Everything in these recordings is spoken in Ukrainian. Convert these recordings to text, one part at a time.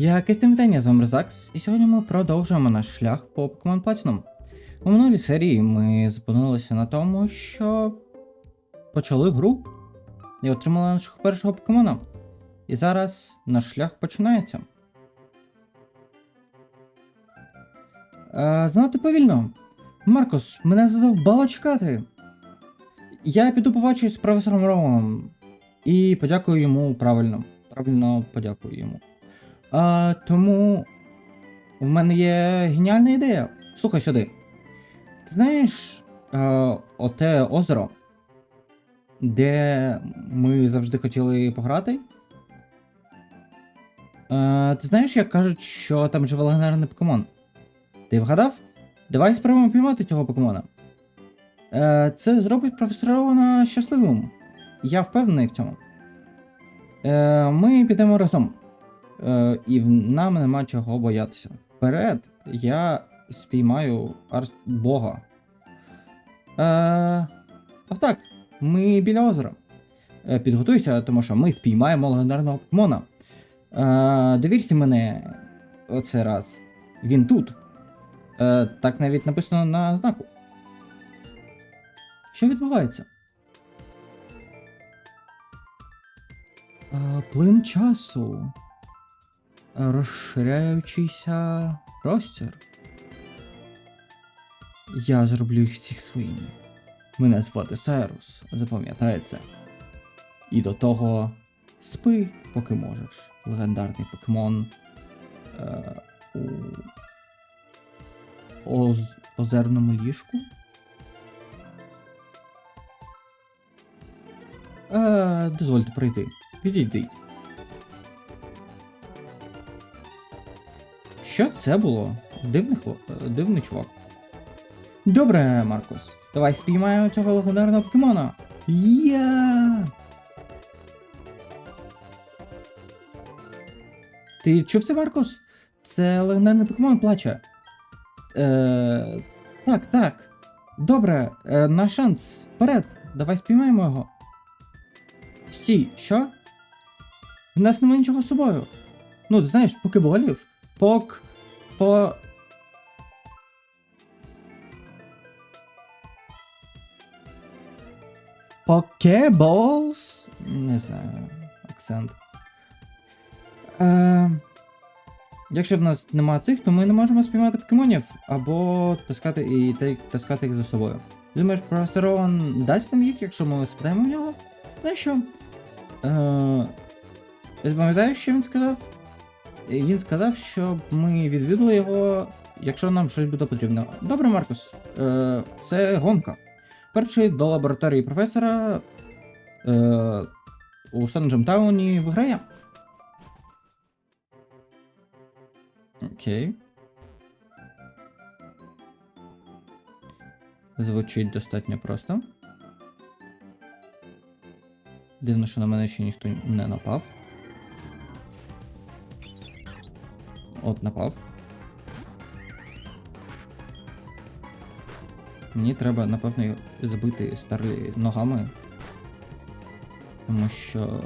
Якесь тим вітання, з вами Резакс, і сьогодні ми продовжуємо наш шлях по Pokemon Platinum. У минулій серії ми зупинилися на тому, що почали гру і отримали нашого першого покемона. І зараз наш шлях починається. Е, занадто повільно. Маркус, мене задовбало чекати. Я піду побачусь з професором Роуном і подякую йому правильно. Правильно подякую йому. А, тому в мене є геніальна ідея. Слухай сюди. Ти знаєш а, оте озеро, де ми завжди хотіли пограти? А, ти знаєш, як кажуть, що там живе легендарний покемон? Ти вгадав? Давай спробуємо піймати цього покемона. Е, це зробить професора щасливим. Я впевнений в цьому. Е, ми підемо разом. Е, і нам нема чого боятися. Вперед я спіймаю арс Бога. Е, а так, ми біля озера. Е, підготуйся, тому що ми спіймаємо легендарного покемона. Е, довірся мене оце раз. Він тут. Е, так навіть написано на знаку. Що відбувається? Плин часу. Розширяючийся простір. Я зроблю їх всіх своїми. Мене звати Сайрус, запам'ятай це. І до того спи, поки можеш. Легендарний покемон е, у оз... озерному ліжку. Е, дозвольте пройти. Відійдіть. Що це було? Дивний хлоп... е, дивний чувак. Добре, Маркус. Давай спіймаємо цього легендарного покемона. Я. Ти чув це, Маркус? Це легендарний покемон плаче. Е, так, так. Добре, е, на шанс. Вперед. Давай спіймаємо його. Стій, що? В нас немає нічого з собою. Ну, ти знаєш, покеболів. Пок. По. Покеболс? Не знаю. Акцент. Е, якщо в нас немає цих, то ми не можемо спіймати покемонів або таскати і та- таскати їх за собою. Думаєш, професор Роуен дасть нам їх, якщо ми спитаємо в нього? Ну що? Е, ти пам'ятаєш, що він сказав? Він сказав, щоб ми відвідали його, якщо нам щось буде потрібно. Добре, Маркус. Е, це гонка. Перший до лабораторії професора е, у Санджемтауні виграє. Окей. Звучить достатньо просто. Дивно, що на мене ще ніхто не напав. От напав. Мені треба, напевно, його забити старлі ногами. Тому що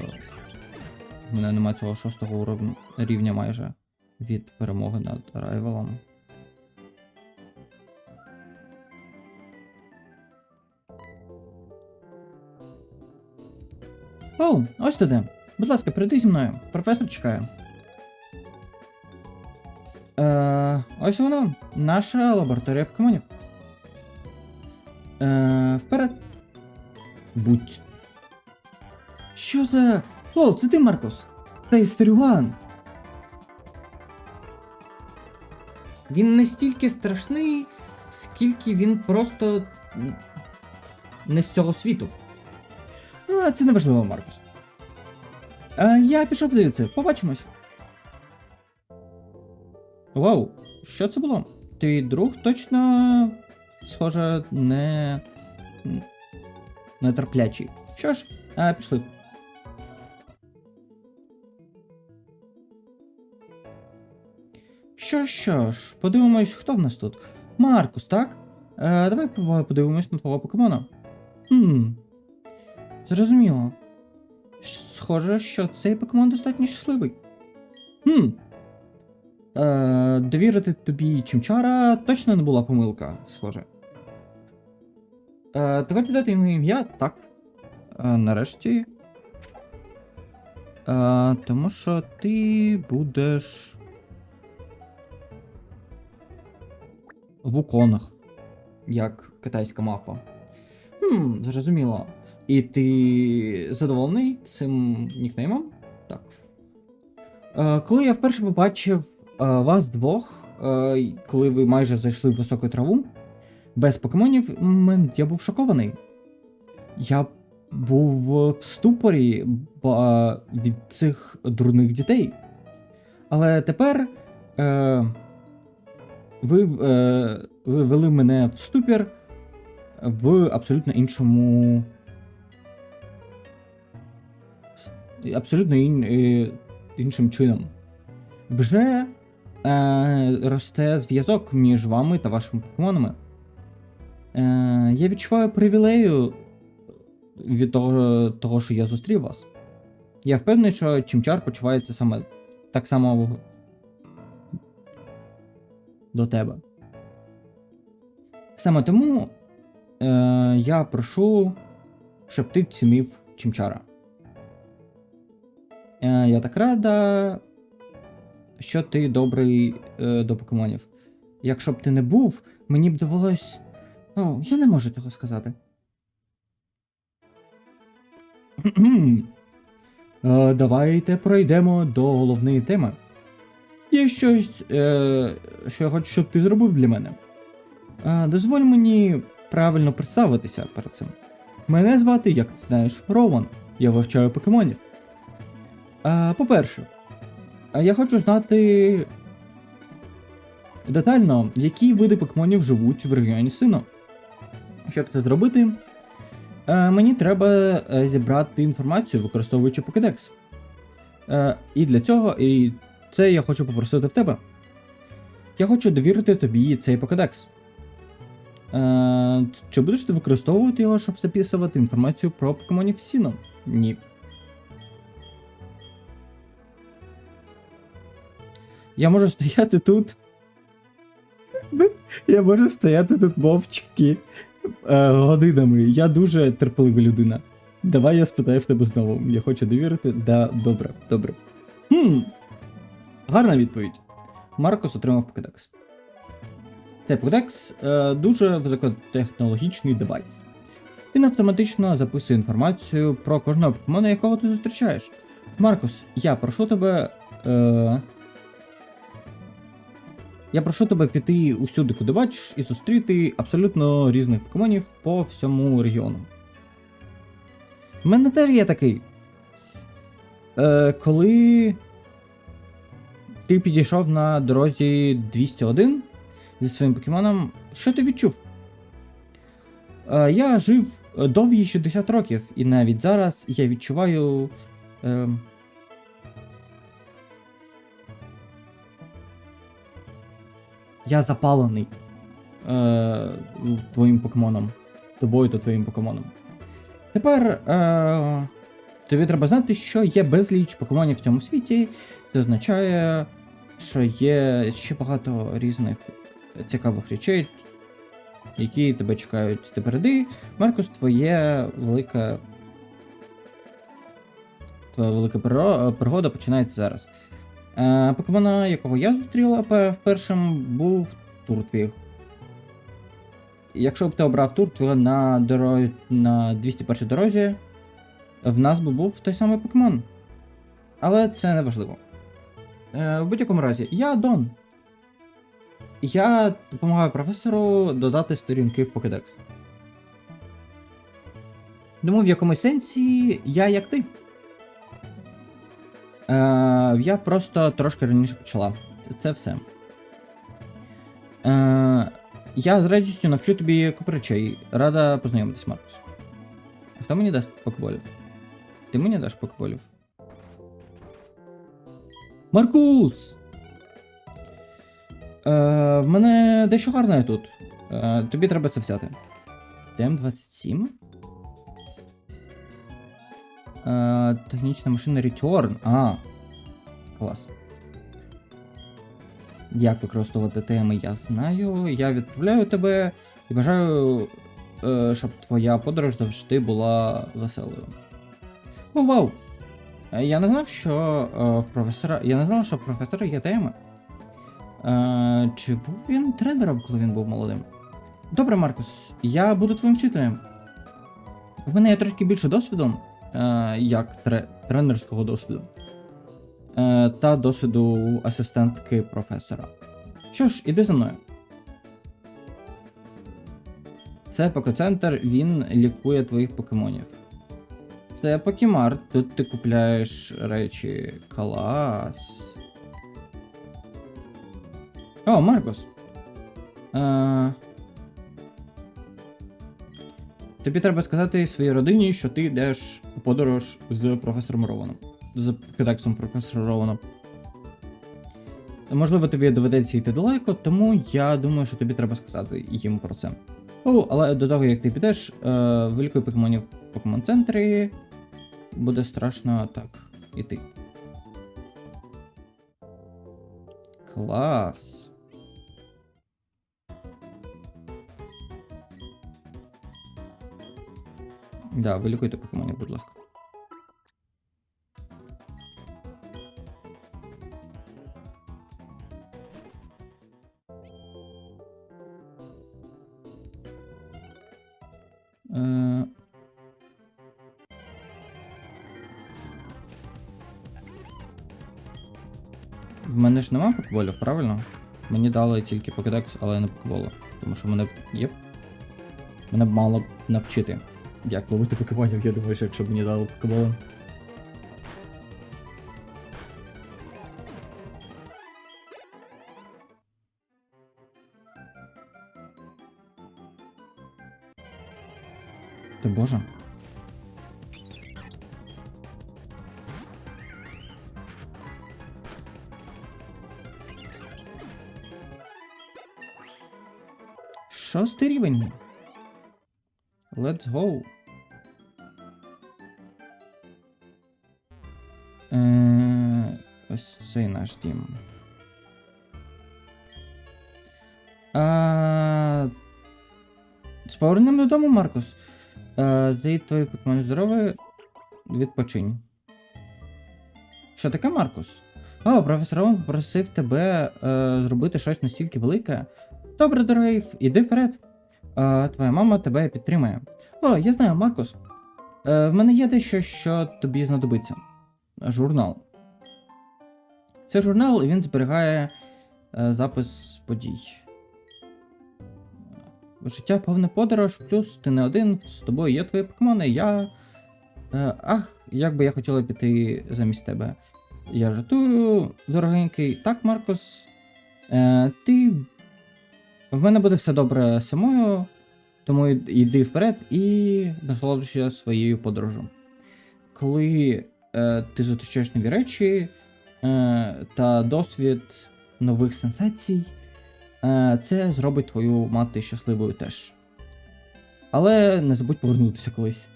в мене немає цього шостого рівня майже від перемоги над райвелом. Оу, ось ти де. Будь ласка, прийди зі мною. Професор чекає. Ось воно, наша лабораторія покемонів. Е, вперед. Будь. Що за. О, це ти, Маркус! Це Істерюван! Він не стільки страшний, скільки він просто не з цього світу. А, це не важливо, Маркус. Е, я пішов дивитися, побачимось. Вау, що це було? Твій друг точно, схоже, не. нетерплячий. Що ж, а, пішли. Що, що ж, подивимось, хто в нас тут. Маркус, так? Е, давай подивимось на твого покемона. Хм. Зрозуміло. Схоже, що цей покемон достатньо щасливий. Хм. Е, довірити тобі чимчара точно не була помилка, схоже. Е, ти хочеш дати йому ім'я? Так. Е, нарешті. Е, тому що ти будеш. Вуконг. Як китайська мавпа. Хм, зрозуміло. І ти задоволений цим нікнеймом? Так. Е, коли я вперше побачив вас двох, е, коли ви майже зайшли в високу траву, без покемонів, я був шокований. Я був в ступорі від цих дурних дітей. Але тепер е, ви, е, ви вели мене в ступір в абсолютно іншому. Абсолютно ін, е, іншим чином. Вже е, росте зв'язок між вами та вашими покемонами. Е, я відчуваю привілею від того, того, що я зустрів вас. Я впевнений, що Чимчар почувається саме так само до тебе. Саме тому е, я прошу, щоб ти цінив Чимчара. Е, я так рада, що ти добрий е, до покемонів. Якщо б ти не був, мені б довелось. Ну, я не можу цього сказати. Е, давайте пройдемо до головної теми. Є щось, е, що я хочу, щоб ти зробив для мене. Е, дозволь мені правильно представитися перед цим. Мене звати, як ти знаєш, Роман. Я вивчаю покемонів. Е, по-перше, я хочу знати детально, які види покемонів живуть в регіоні Сино. Щоб це зробити, е, мені треба е, зібрати інформацію, використовуючи Pokédex. Е, і для цього, і це я хочу попросити в тебе. Я хочу довірити тобі цей Pokédex. Чи будеш ти використовувати його, щоб записувати інформацію про покемонів Сіно? Ні. Я можу стояти тут. Я можу стояти тут мовчки е, годинами. Я дуже терпелива людина. Давай я спитаю в тебе знову. Я хочу довірити. Да, добре, добре. Хм. Гарна відповідь. Маркос отримав Pokédex. Цей Pokédex е, дуже високотехнологічний девайс. Він автоматично записує інформацію про кожного покемона, якого ти зустрічаєш. Маркус, я прошу тебе. Е, я прошу тебе піти усюди, куди бачиш, і зустріти абсолютно різних покемонів по всьому регіону. У мене теж є такий. Е, коли ти підійшов на дорозі 201 зі своїм покемоном, що ти відчув? Е, я жив довгі 60 років, і навіть зараз я відчуваю. Е, я запалений е, твоїм покемоном. Тобою та твоїм покемоном. Тепер е, тобі треба знати, що є безліч покемонів в цьому світі. Це означає, що є ще багато різних цікавих речей, які тебе чекають тепереди. Маркус, твоє велике. Твоя велика пригода починається зараз. Е, покемона, якого я зустріла пе- першим, був Туртвіг. Якщо б ти обрав Туртвіга на, доро... на 201 дорозі, в нас би був той самий покемон. Але це не важливо. Е, в будь-якому разі, я Дон. Я допомагаю професору додати сторінки в Pokédex. Тому в якомусь сенсі я як ти. Е, я просто трошки раніше почала. Це все. Е, я з радістю навчу тобі купу речей. Рада познайомитись, Маркус. Хто мені дасть покеболів? Ти мені даш покеболів? Маркус! Е, в мене дещо гарне тут. Е, тобі треба це взяти. ТМ-27? Е, технічна машина Return. А. Клас. як використовувати теми, я знаю. Я відправляю тебе і бажаю, е, щоб твоя подорож завжди була веселою. О, вау! Е, Я не знав, що в професора. Я не знав, що в професора є теми. Чи був він тренером, коли він був молодим? Добре, Маркус, я буду твоїм вчителем. В мене є трошки більше досвіду, як тренерського досвіду, е, та досвіду асистентки професора. Що ж, іди за мною. Це покоцентр, він лікує твоїх покемонів. Це покемарт, тут ти купляєш речі. Клас. О, Маркус. Е, Тобі треба сказати своїй родині, що ти йдеш у подорож з професором Рованом. З кодексом професора Рована. Можливо, тобі доведеться йти далеко, тому я думаю, що тобі треба сказати їм про це. О, але до того, як ти підеш, е, вилікуй покемонів в покемон-центрі. Буде страшно так іти. Клас. Да, вилікуйте покемонів, будь ласка. Е... В мене ж нема покеболів, правильно? Мені дали тільки покедекс, але не покеболи. Тому що мене є. Мене б мало навчити. Як ловити покемонів, я думаю, що якщо б мені дали покеболи. Ти боже. Шостий рівень. Let's go. Е, ось цей наш дім. А, з поверненням додому, Маркус. Е, ти твої покемони здорові. Відпочинь. Що таке, Маркус? О, професор Рон попросив тебе е, зробити щось настільки велике. Добре, дорогий, іди вперед. Твоя мама тебе підтримує. О, я знаю, Маркус. Е, в мене є дещо, що тобі знадобиться. Журнал. Це журнал, і він зберігає е, запис подій. Життя повне подорож, плюс ти не один, з тобою є твої покемони, я. Е, ах, як би я хотіла піти замість тебе. Я жартую, дорогенький. Так, Маркус. Ти. В мене буде все добре самою, тому йди вперед і насолоджуйся своєю подорожю. Коли е, ти зустрічаєш нові речі е, та досвід нових сенсацій, е, це зробить твою мати щасливою теж. Але не забудь повернутися колись.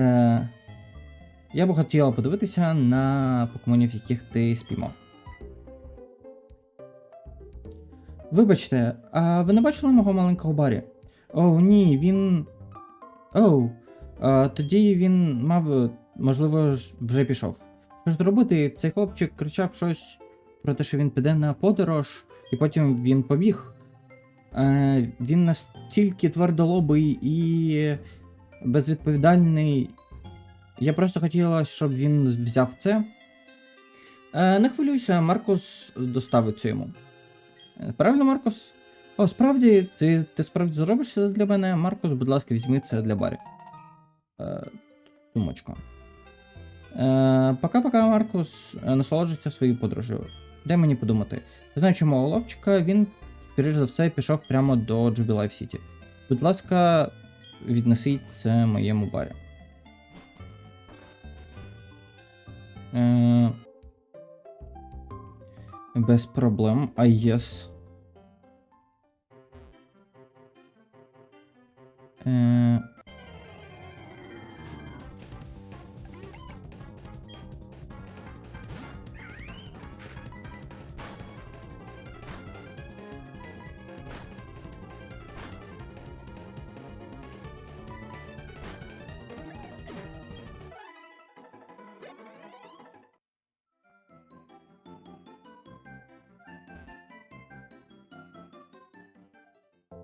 Е, я би хотіла подивитися на покемонів, яких ти спіймав. Вибачте, а ви не бачили мого маленького Барі? Оу, ні, він. Оу. А, тоді він мав, можливо, вже пішов. Що ж зробити? Цей хлопчик кричав щось про те, що він піде на подорож, і потім він побіг. Е, він настільки твердолобий і безвідповідальний. Я просто хотіла, щоб він взяв це. Е, не хвилюйся, Маркус доставить це йому. Правильно, Маркус? О, справді, ти, ти справді зробиш це для мене? Маркус, будь ласка, візьми це для Барі. Е. Е, Пока-пока, Маркус. Е, Насолоджуйся своєю подорожею. Дай мені подумати. Знаючи мого хлопчика, він, скоріш за все, пішов прямо до Jubilife Сіті. Будь ласка, віднесіть це моєму барі. Е, без проблем. А єс. Е,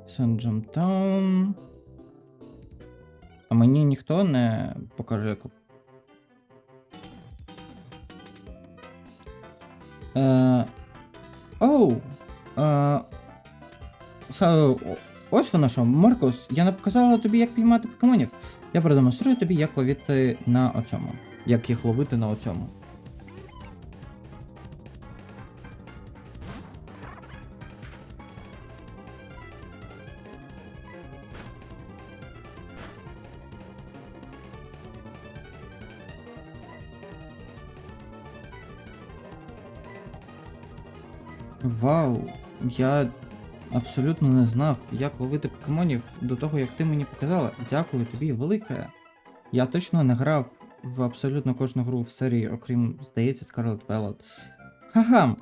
Санджамтаун. А мені ніхто не покаже, яку. Е, Оу. Е, Са- Ось воно що, Маркус, я не показала тобі, як піймати покемонів. Я продемонструю тобі, як ловити на оцьому. Як їх ловити на оцьому. Вау, я абсолютно не знав, як ловити покемонів до того, як ти мені показала. Дякую тобі, велике. Я точно не грав в абсолютно кожну гру в серії, окрім, здається, Scarlet Violet. Ха-ха.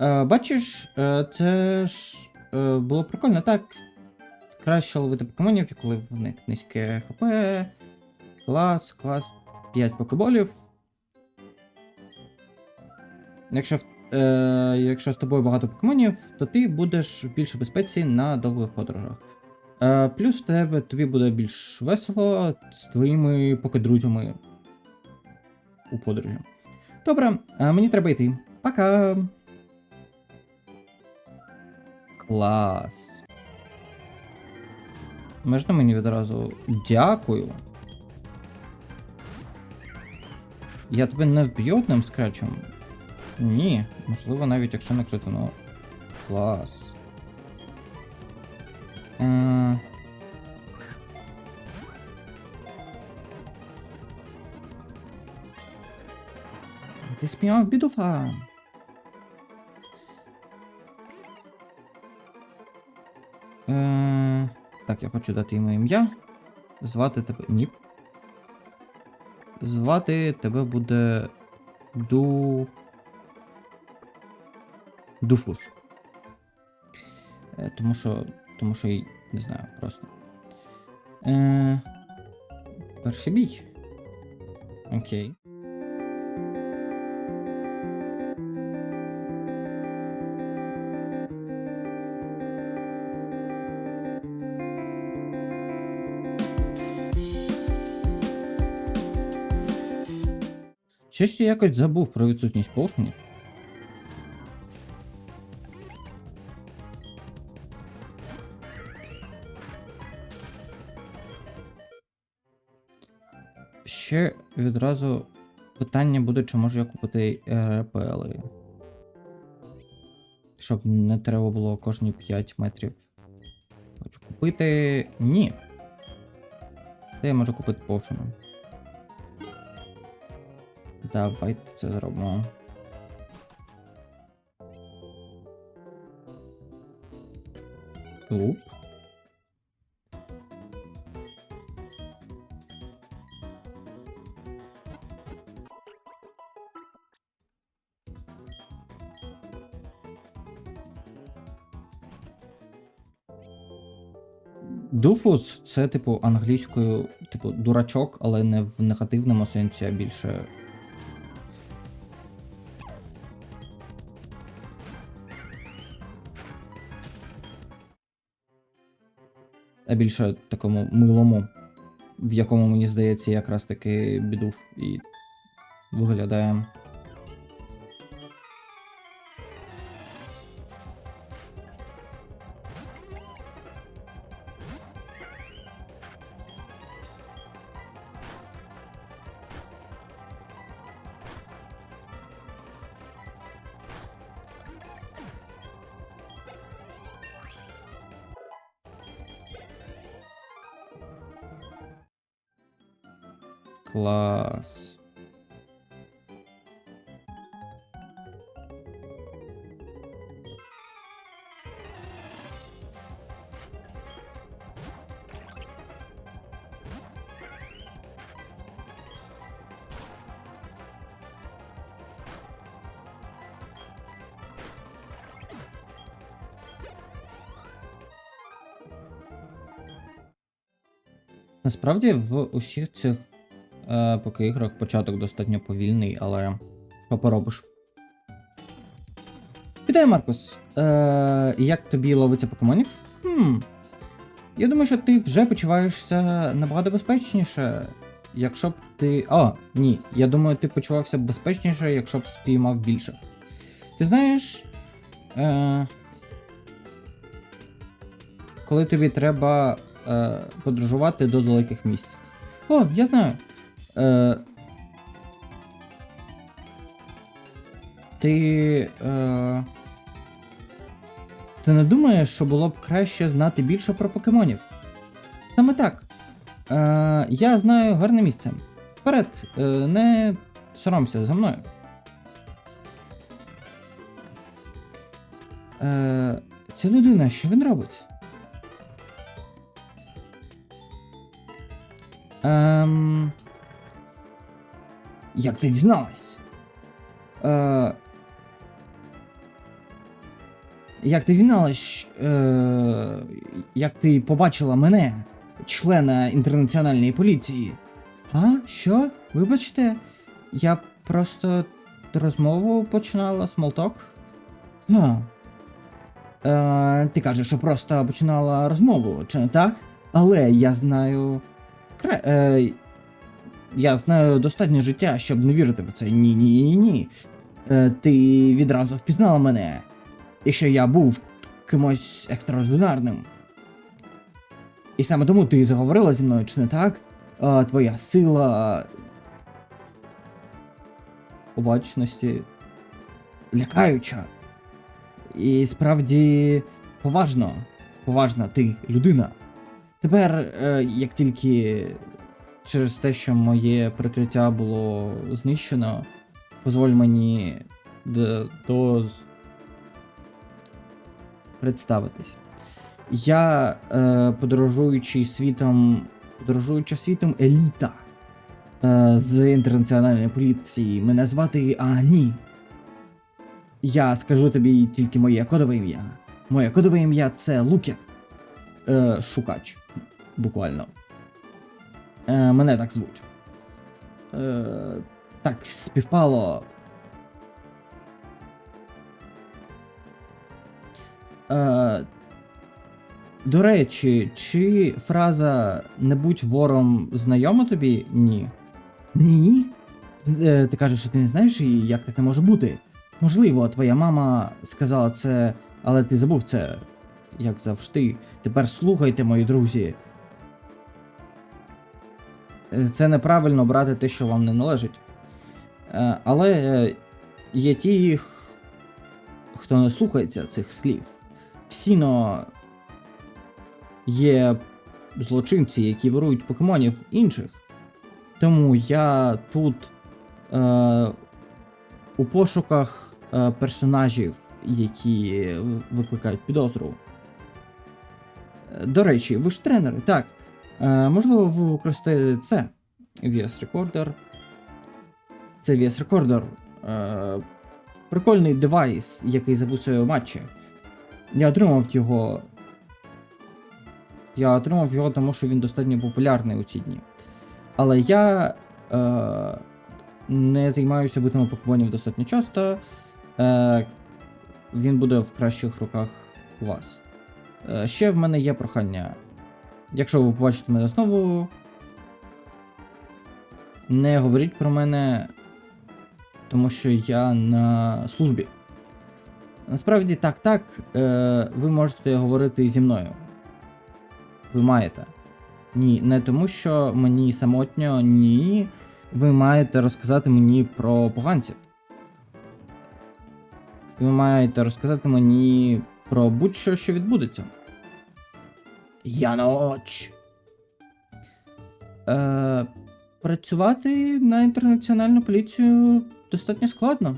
Е, бачиш, е, це ж е, було прикольно, так. Краще ловити покемонів, коли в них низьке ХП. Клас, клас. 5 покеболів. Якщо, в- е, якщо з тобою багато покемонів, то ти будеш в більшій безпеці на довгих подорожах. Е, плюс тебе тобі буде більш весело з твоїми покедрузями у подорожі. Добре, е, мені треба йти. Пока. Клас. Можна мені відразу дякую. Я тебе не вб'ю одним скретчем? Ні, можливо, навіть якщо не критину. Клас. Е... Ти спіймав бідуфа. Е... Так, я хочу дати йому ім'я. Звати тебе. Ні. Звати тебе буде. Ду. Дуфус. Е, тому що. Тому що й не знаю, просто. Е, перший бій. Окей. Щось я якось забув про відсутність поушенів. Відразу питання буде, чи можу я купити РПЛ. Щоб не треба було кожні 5 метрів. Хочу купити. Ні. Це я можу купити поушену. Давайте це зробимо. Клуб. Дуфус це, типу, англійською, типу, дурачок, але не в негативному сенсі, а більше. А більше такому милому, в якому, мені здається, якраз таки бідуф і виглядає. Насправді в усіх цих е, поки іграх початок достатньо повільний, але що поробиш? Вітаю, Маркус! Е, як тобі ловиться покемонів? Хм. Я думаю, що ти вже почуваєшся набагато безпечніше, якщо б ти. О, ні. Я думаю, ти почувався безпечніше, якщо б спіймав більше. Ти знаєш. Е... Коли тобі треба е... подорожувати до далеких місць. О, я знаю. Е... Ти. Е... Ти не думаєш, що було б краще знати більше про покемонів? Саме так. Е, я знаю гарне місце. Вперед, е, не соромся за мною. Е, ця людина, що він робить? Ем, як ти дізналась? Е, як ти дізналась, е, як ти побачила мене, члена інтернаціональної поліції? А? Що? Вибачте, я просто розмову починала смолток. А. Е, ти кажеш, що просто починала розмову, чи не так? Але я знаю. Кре... Е, я знаю достатньо життя, щоб не вірити в це. Ні, ні, ні, ні. Е, ти відразу впізнала мене. І що я був кимось екстраординарним. І саме тому ти заговорила зі мною, чи не так? А, твоя сила. Обачності. лякаюча. І справді поважно. Поважна ти людина. Тепер, е, як тільки через те, що моє прикриття було знищено, дозволь мені до, представитись. Я е, подорожуючий світом, подорожуюча світом еліта е, з інтернаціональної поліції. Мене звати Ані. Я скажу тобі тільки моє кодове ім'я. Моє кодове ім'я це Лукер. Е, шукач. Буквально. Е, мене так звуть. Е, так співпало. Е, до речі, чи фраза не будь вором знайома тобі? Ні. Ні? Е, ти кажеш, що ти не знаєш її, як таке може бути? Можливо, твоя мама сказала це, але ти забув це, як завжди. Тепер слухайте, мої друзі. Е, Це неправильно брати те, що вам не належить. Е, Але е, є ті, хто не слухається цих слів. Всіно є злочинці, які ворують покемонів інших. Тому я тут е, у пошуках персонажів, які викликають підозру. До речі, ви ж тренери, так. Е, можливо, ви використаєте це. VS Recorder. Це VS Recorder. Е, прикольний девайс, який записує матчі. Я отримав його. Я отримав його, тому що він достатньо популярний у ці дні. Але я е, не займаюся битами покемонів достатньо часто. Е, він буде в кращих руках у вас. Е, ще в мене є прохання. Якщо ви побачите мене знову, не говоріть про мене, тому що я на службі. Насправді так, так, е, ви можете говорити зі мною. Ви маєте. Ні, не тому, що мені самотньо, ні. Ви маєте розказати мені про поганців. Ви маєте розказати мені про будь-що, що відбудеться. Яноч. Е, працювати на інтернаціональну поліцію достатньо складно.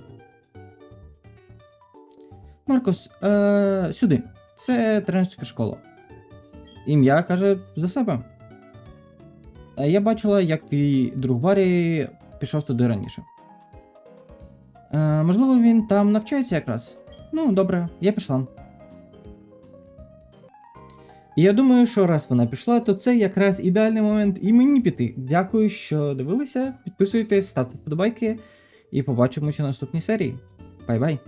Маркус, е, сюди. Це тренерська школа. Ім'я каже за себе. Е, Я бачила, як твій друг Барі пішов туди раніше. Е, можливо, він там навчається якраз. Ну, добре, я пішла. І Я думаю, що раз вона пішла, то це якраз ідеальний момент і мені піти. Дякую, що дивилися. Підписуйтесь, ставте вподобайки і побачимося в наступній серії. Бай-бай!